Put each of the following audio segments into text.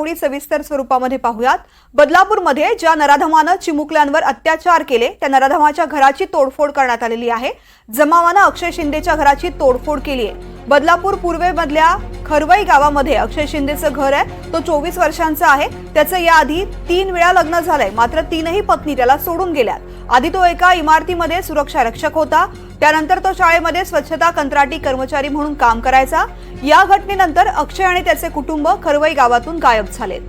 पुढील सविस्तर स्वरूपामध्ये पाहूयात. बदलापूरमध्ये ज्या नराधमानं चिमुकल्यांवर अत्याचार केले त्या नराधमाच्या घराची तोडफोड करण्यात आलेली आहे. जमावानं अक्षय शिंदेच्या घराची तोडफोड केली आहे. बदलापूर पूर्वेमधल्या खरवई गावामध्ये अक्षय शिंदेचं घर आहे. तो चोवीस वर्षांचा आहे. त्याचं याआधी तीन वेळा लग्न झालंय. मात्र तीनही पत्नी त्याला सोडून गेल्यात. आधी तो एका इमारतीमध्ये सुरक्षा रक्षक होता. त्यानंतर तो शाळेमध्ये स्वच्छता कंत्राटी कर्मचारी म्हणून काम करायचा. या घटनेनंतर अक्षय आणि त्याचे कुटुंब खरवई गावातून गायब झालेत.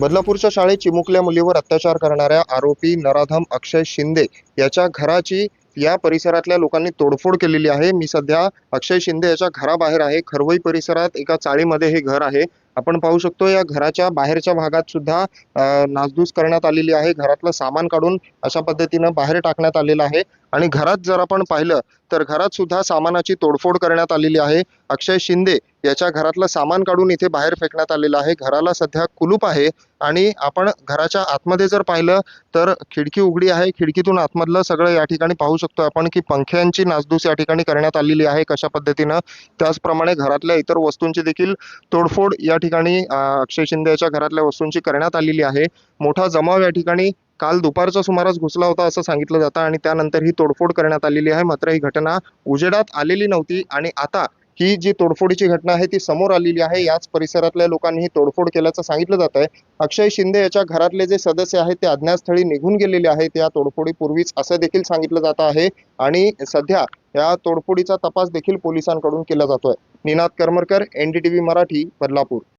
बदलापूरच्या शाळेत चिमुकल्या मुलीवर अत्याचार करणाऱ्या आरोपी नराधम अक्षय शिंदे याच्या घराची या परिसरातल्या लोकांनी तोडफोड केलेली आहे. मी सध्या अक्षय शिंदे याच्या घराबाहेर आहे. खरवई परिसरात एका चाळीमध्ये हे घर आहे. आपण पाहू शकतो या घराच्या बाहेरच्या भागात सुद्धा अ, नासधूस करण्यात आलेली आहे. घरातलं सामान काढून अशा पद्धतीनं बाहेर टाकण्यात आलेलं आहे. आणि घरात जर आपण पाहिलं तर घरात सुद्धा सामानाची तोडफोड करण्यात आलेली आहे. अक्षय शिंदे याच्या घरातलं सामान काढून इथे बाहेर फेकण्यात आलेलं आहे. घराला सध्या कुलूप आहे आणि आपण घराच्या आतमध्ये जर पाहिलं तर खिडकी उघडी आहे. खिडकीतून आतमधलं सगळं या ठिकाणी पाहू शकतो आपण की पंख्यांची नासधूस या ठिकाणी करण्यात आलेली आहे कशा पद्धतीनं. त्याचप्रमाणे घरातल्या इतर वस्तूंची देखील तोडफोड या ठिकाणी अक्षय शिंदे याच्या घरातल्या वस्तूंची करण्यात आलेली आहे. मोठा जमाव या ठिकाणी काल दुपारच्या सुमारास घुसला होता असं सांगितलं जातं आणि त्यानंतर ही तोडफोड करण्यात आलेली आहे. मात्र ही घटना उजेडात आलेली नव्हती आणि आता ही जी तोडफोडीची घटना आहे ती समोर आलेली आहे. याच परिसरातल्या लोकांनी ही तोडफोड केल्याचं सांगितलं जात आहे. अक्षय शिंदे याच्या घरातले जे सदस्य आहेत ते अज्ञातस्थळी निघून गेलेले आहेत. या तोडफोडीपूर्वीच असं देखील सांगितलं जात आहे आणि सध्या या तोडफोडीचा तपास देखील पोलिसांकडून केला जातोय. निनाद करमरकर एनडीटीव्ही मराठी बदलापूर.